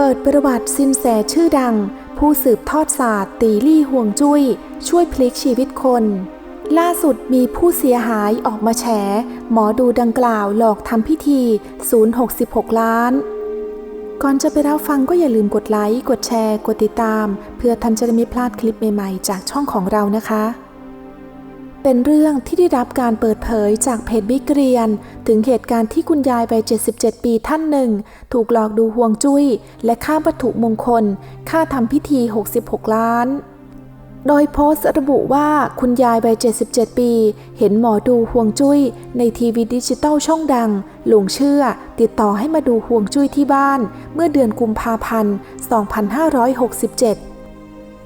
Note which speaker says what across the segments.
Speaker 1: เปิดประวัติซินแสชื่อดัง ผู้สืบทอดศาสตร์ ตีลี่ห่วงจุ้ย ช่วยพลิกชีวิตคน ล่าสุดมีผู้เสียหายออกมาแฉ หมอดูดังกล่าวหลอกทำพิธี 066 ล้าน ก่อนจะไปรับฟังก็อย่าลืมกดไลค์ กดแชร์ กดติดตาม เพื่อท่านจะได้ไม่พลาดคลิปใหม่ ๆ จากช่องของเรานะคะ เป็นเรื่องที่ได้รับการเปิดเผยจากเพจบิ๊กเรียน ถึงเหตุการณ์ที่คุณยายวัย 77 ปีท่านหนึ่ง ถูกหลอกดูห่วงจุ้ย และค่าวัตถุมงคล ค่าทำพิธี 66 ล้าน โดยโพสต์ระบุว่าคุณยายวัย 77 ปี เห็นหมอดูห่วงจุ้ย ในทีวีดิจิตอลช่องดัง หลงเชื่อ ติดต่อให้มาดูห่วงจุ้ยที่บ้าน เมื่อเดือนกุมภาพันธ์ 2567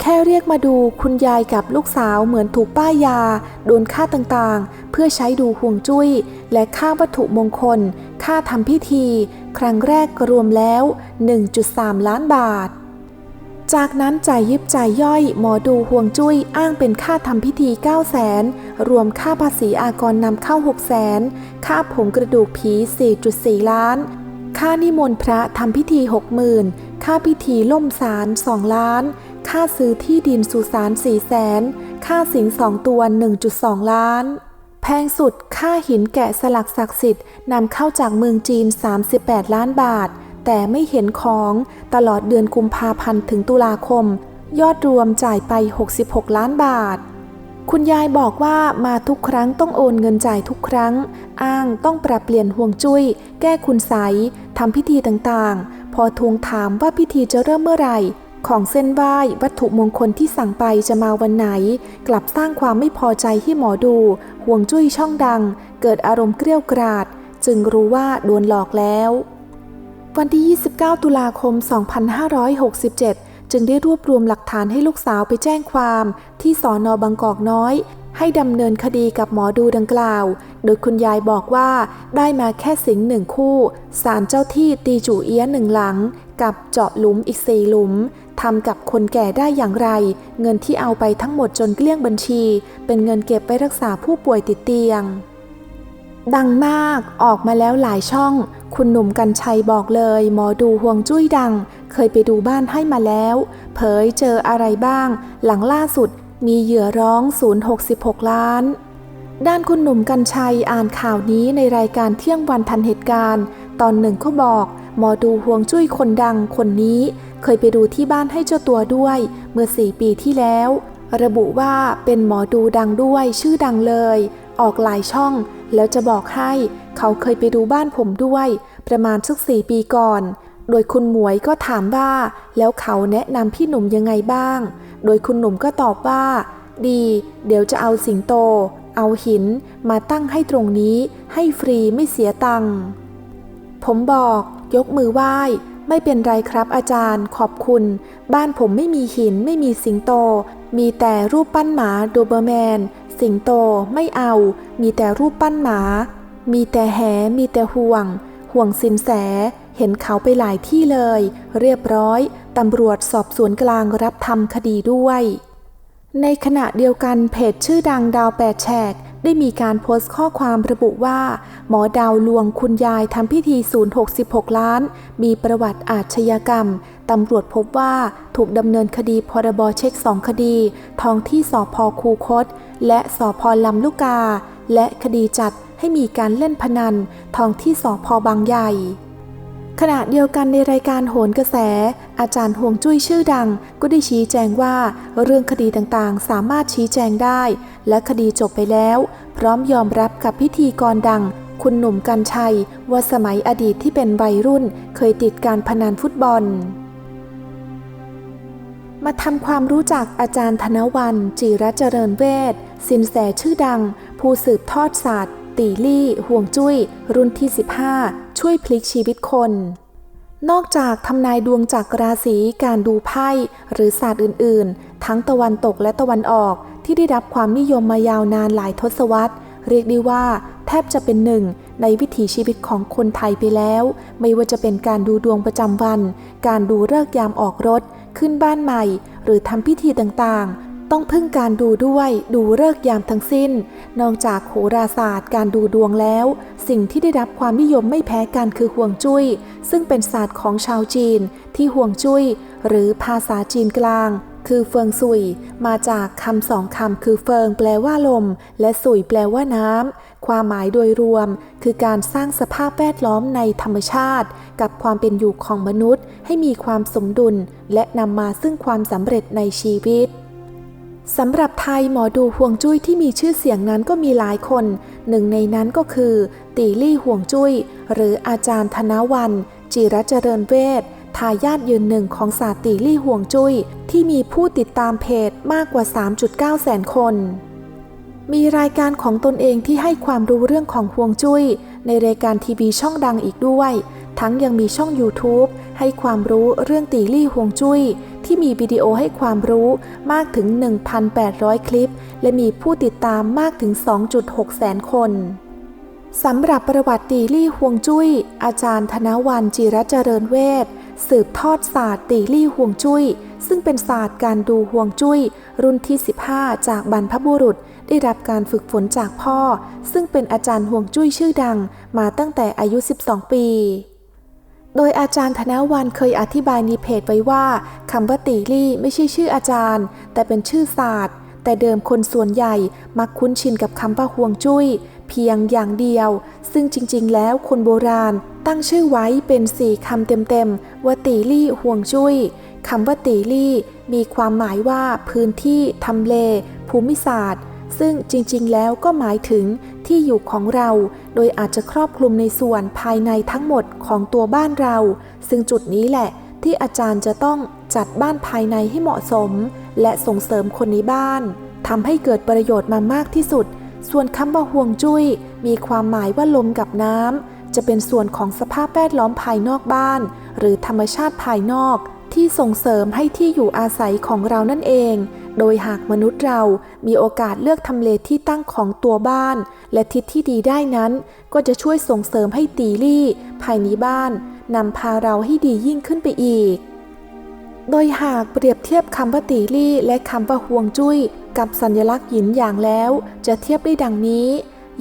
Speaker 1: แค่เรียกมาดูคุณยายกับลูกสาวเหมือนถูกป้ายา โดนค่าต่างๆ เพื่อใช้ดูห่วงจุ้ย และค่าวัตถุมงคล ค่าทำพิธี ครั้งแรกรวมแล้ว 1.3 ล้านบาท จากนั้นจ่ายยิบจ่ายย่อยหมอดูห่วงจุ้ยอ้างเป็นค่าทำพิธี 9 0 0แสนรวมค่าภาษีอากรนำเข้า 6 0แสนค่าผงกระดูกผี 4.4 ล้าน ค่านิมนต์พระทำพิธี 60,000ค่าพิธีล่มสาร 2 ล้าน ค่าซื้อที่ดินสุสาน4แสน ค่าสิงสองตัว 1.2 ล้าน แพงสุดค่าหินแกะสลักศักดิ์สิทธิ์นำเข้าจากเมืองจีน 38 ล้านบาท แต่ไม่เห็นของตลอดเดือนกุมภาพันธ์ถึงตุลาคม ยอดรวมจ่ายไป 66 ล้านบาท คุณยายบอกว่ามาทุกครั้งต้องโอนเงินจ่ายทุกครั้ง อ้างต้องปรับเปลี่ยนห่วงจุ้ย แก้คุณใสยทำพิธีต่างๆ พอทวงถามว่าพิธีจะเริ่มเมื่อไหร่ ของเส้นไหว้วัตถุมงคลที่สั่งไปจะมาวันไหน กลับสร้างความไม่พอใจให้หมอดู ห่วงจุ้ยช่องดัง เกิดอารมณ์เกรี้ยวกราด จึงรู้ว่าโดนหลอกแล้ว วันที่ 29 ตุลาคม 2567 จึงได้รวบรวมหลักฐานให้ลูกสาวไปแจ้งความ ที่สอนอบางกอกน้อย ให้ดำเนินคดีกับหมอดูดังกล่าว โดยคุณยายบอกว่าได้มาแค่สิงหนึ่งคู่สารเจ้าที่ตีจู่เอี้ยหนึ่งหลัง กับเจาะหลุมอีกสี่หลุม ทำกับคนแก่ได้อย่างไร เงินที่เอาไปทั้งหมดจนเกลี้ยงบัญชี เป็นเงินเก็บไปรักษาผู้ป่วยติดเตียง ดังมากออกมาแล้วหลายช่อง คุณหนุ่มกัญชัยบอกเลย หมอดูห่วงจุ้ยดัง เคยไปดูบ้านให้มาแล้ว เผยเจออะไรบ้าง หลังล่าสุดมีเหยื่อร้อง 066 ล้าน ด้านคุณหนุ่มกัญชัยอ่านข่าวนี้ในรายการเที่ยงวันทันเหตุการณ์ตอนหนึ่งเขาบอก หมอดูห่วงจุ้ยคนดังคนนี้ เคยไปดูที่บ้านให้เจ้าตัวด้วย เมื่อสี่ปีที่แล้ว ระบุว่าเป็นหมอดูดังด้วยชื่อดังเลย ออกหลายช่อง แล้วจะบอกให้เขาเคยไปดูบ้านผมด้วย ประมาณสักสี่ปีก่อน โดยคุณหมวยก็ถามว่า แล้วเขาแนะนำพี่หนุ่มยังไงบ้าง โดยคุณหนุ่มก็ตอบว่า ดี เดี๋ยวจะเอาสิงโต เอาหินมาตั้งให้ตรงนี้ ให้ฟรีไม่เสียตังค์ ผมบอกยกมือไหว้ ไม่เป็นไรครับอาจารย์ขอบคุณ บ้านผมไม่มีหินไม่มีสิงโต มีแต่รูปปั้นหมาโดเบอร์แมน สิงโตไม่เอา มีแต่รูปปั้นหมา มีแต่แหมีแต่ห่วง ห่วงสินแส เห็นเขาไปหลายที่เลย เรียบร้อยตำรวจสอบสวนกลางรับทำคดีด้วย ในขณะเดียวกันเพจชื่อดังดาวแปดแฉก ได้มีการโพสต์ข้อความระบุว่า หมอดาวลวงคุณยายทำพิธี 066 ล้าน มีประวัติอาชญากรรม ตำรวจพบว่าถูกดำเนินคดีพรบเช็ค 2 คดี ท้องที่สพคูคต และสพลำลูกกา และคดีจัดให้มีการเล่นพนัน ท้องที่สพบางใหญ่ ขณะเดียวกันในรายการโหนกระแส อาจารย์ห่วงจุ้ยชื่อดัง ก็ได้ชี้แจงว่า เรื่องคดีต่างๆ สามารถชี้แจงได้ และคดีจบไปแล้ว พร้อมยอมรับกับพิธีกรดัง คุณหนุ่มกัญชัย ว่าสมัยอดีตที่เป็นวัยรุ่น เคยติดการพนันฟุตบอล มาทำความรู้จักอาจารย์ธนวัน จิรเจริญเวทสินแสชื่อดัง ผู้สืบทอดศาสตร์ ตีลี่ห่วงจุ้ย รุ่นที่ 15 ช่วยพลิกชีวิตคน นอกจากทำนายดวงจากราศีการดูไพ่หรือศาสตร์อื่น ๆ ทั้งตะวันตกและตะวันออกที่ได้รับความนิยมมายาวนานหลายทศวรรษ เรียกได้ว่าแทบจะเป็นหนึ่งในวิถีชีวิตของคนไทยไปแล้ว ไม่ว่าจะเป็นการดูดวงประจำวัน การดูเลิกยามออกรถ ขึ้นบ้านใหม่ หรือทำพิธีต่างๆ ต้องพึ่งการดูด้วยดูเลิกยามทั้งสิ้น นอกจากโหราศาสตร์ การดูดวงแล้ว สิ่งที่ได้รับความนิยมไม่แพ้กันคือห่วงจุ้ย ซึ่งเป็นศาสตร์ของชาวจีน ที่ห่วงจุ้ย หรือภาษาจีนกลาง คือเฟิงซุย มาจากคำสองคำคือเฟิงแปลว่าลม และสุยแปลว่าน้ำความหมายโดยรวม คือการสร้างสภาพแวดล้อมในธรรมชาติ กับความเป็นอยู่ของมนุษย์ ให้มีความสมดุล และนำมาซึ่งความสำเร็จในชีวิต สำหรับไทยหมอดูห่วงจุ้ยที่มีชื่อเสียงนั้นก็มีหลายคน หนึ่งในนั้นก็คือ ตีลี่ห่วงจุ้ย หรืออาจารย์ธนวัน จิรเจริญเวททายาทยืนหนึ่งของศาสตร์ตีลี่ห่วงจุ้ย ที่มีผู้ติดตามเพจมากกว่า 3.9 แสนคน มีรายการของตนเองที่ให้ความรู้เรื่องของห่วงจุ้ย ในรายการทีวีช่องดังอีกด้วย ทั้งยังมีช่อง YouTube ให้ความรู้เรื่องตีลี่ห่วงจุ้ย ที่มีวิดีโอให้ความรู้มากถึง 1,800 คลิป และมีผู้ติดตามมากถึง 2.6 แสนคนสำหรับประวัติตีลี่ห่วงจุ้ย อาจารย์ธนวันจิรเจริญเวทสืบทอดศาสตร์ตีลี่ห่วงจุ้ย ซึ่งเป็นศาสตร์การดูห่วงจุ้ย รุ่นที่ 15 จากบรรพบุรุษ ได้รับการฝึกฝนจากพ่อ ซึ่งเป็นอาจารย์ห่วงจุ้ยชื่อดังมาตั้งแต่อายุ 12 ปี โดยอาจารย์ธนวันเคยอธิบายในเพจไว้ว่าคำว่าตีลี่ไม่ใช่ชื่ออาจารย์ แต่เป็นชื่อศาสตร์ แต่เดิมคนส่วนใหญ่มักคุ้นชินกับคำว่าห่วงจุ้ย เพียงอย่างเดียว ซึ่งจริงๆ แล้วคนโบราณ ตั้งชื่อไว้เป็นสี่คำเต็มๆ ว่าตีลี่ห่วงจุ้ยคำว่าตีลี่ มีความหมายว่าพื้นที่ทำเล ภูมิศาสตร์ ซึ่งจริงๆ แล้วก็หมายถึง ที่อยู่ของเรา โดยอาจจะครอบคลุมในส่วนภายในทั้งหมดของตัวบ้านเรา ซึ่งจุดนี้แหละที่อาจารย์จะต้องจัดบ้านภายในให้เหมาะสม และส่งเสริมคนในบ้านทำให้เกิดประโยชน์มามากที่สุด ส่วนคำว่าห่วงจุ้ย มีความหมายว่าลมกับน้ำจะเป็นส่วนของสภาพแวดล้อมภายนอกบ้าน หรือธรรมชาติภายนอก ที่ส่งเสริมให้ที่อยู่อาศัยของเรานั่นเอง โดยหากมนุษย์เรามีโอกาสเลือกทำเลที่ตั้งของตัวบ้าน และทิศที่ดีได้นั้น ก็จะช่วยส่งเสริมให้ตีลี่ภายในบ้านนำพาเราให้ดียิ่งขึ้นไปอีก โดยหากเปรียบเทียบคำว่าตีลี่และคำว่าห่วงจุ้ย กับสัญลักษณ์หยินอย่างแล้ว จะเทียบได้ดังนี้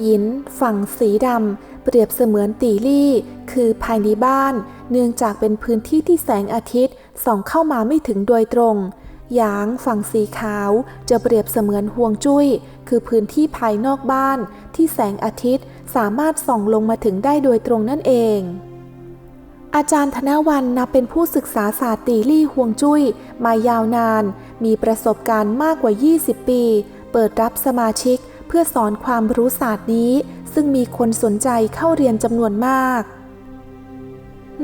Speaker 1: หยินฝั่งสีดำเปรียบเสมือนตีลี่ คือภายในบ้าน เนื่องจากเป็นพื้นที่ที่แสงอาทิตย์ส่องเข้ามาไม่ถึงโดยตรง ยางฝั่งสีขาวจะเปรียบเสมือนห่วงจุ้ย คือพื้นที่ภายนอกบ้าน ที่แสงอาทิตย์สามารถส่องลงมาถึงได้โดยตรงนั่นเอง อาจารย์ธนวันนับเป็นผู้ศึกษาศาสตร์ตีลี่ห่วงจุ้ย มายาวนาน มีประสบการณ์มากกว่า 20 ปี เปิดรับสมาชิก เพื่อสอนความรู้ศาสตร์นี้ ซึ่งมีคนสนใจเข้าเรียนจำนวนมาก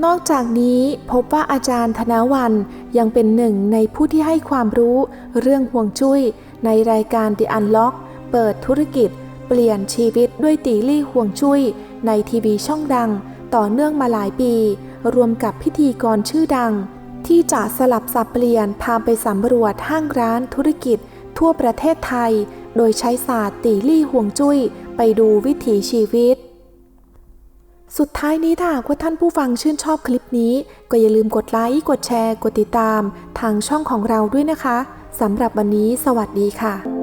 Speaker 1: นอกจากนี้พบว่าอาจารย์ธนวันยังเป็นหนึ่งในผู้ที่ให้ความรู้เรื่องห่วงจุ้ย ในรายการ The Unlock เปิดธุรกิจ เปลี่ยนชีวิตด้วยตีลี่ห่วงจุ้ย ในทีวีช่องดัง ต่อเนื่องมาหลายปี รวมกับพิธีกรชื่อดัง ที่จะสลับสับเปลี่ยนพาไปสำรวจห้างร้านธุรกิจ ทั่วประเทศไทย โดยใช้ศาสตร์ตีลี่ห่วงจุ้ย ไปดูวิถีชีวิต สุดท้ายนี้ถ้าหากว่าท่านผู้ฟังชื่นชอบคลิปนี้ ก็อย่าลืมกดไลค์ กดแชร์ กดติดตาม ทางช่องของเราด้วยนะคะสำหรับวันนี้ สวัสดีค่ะ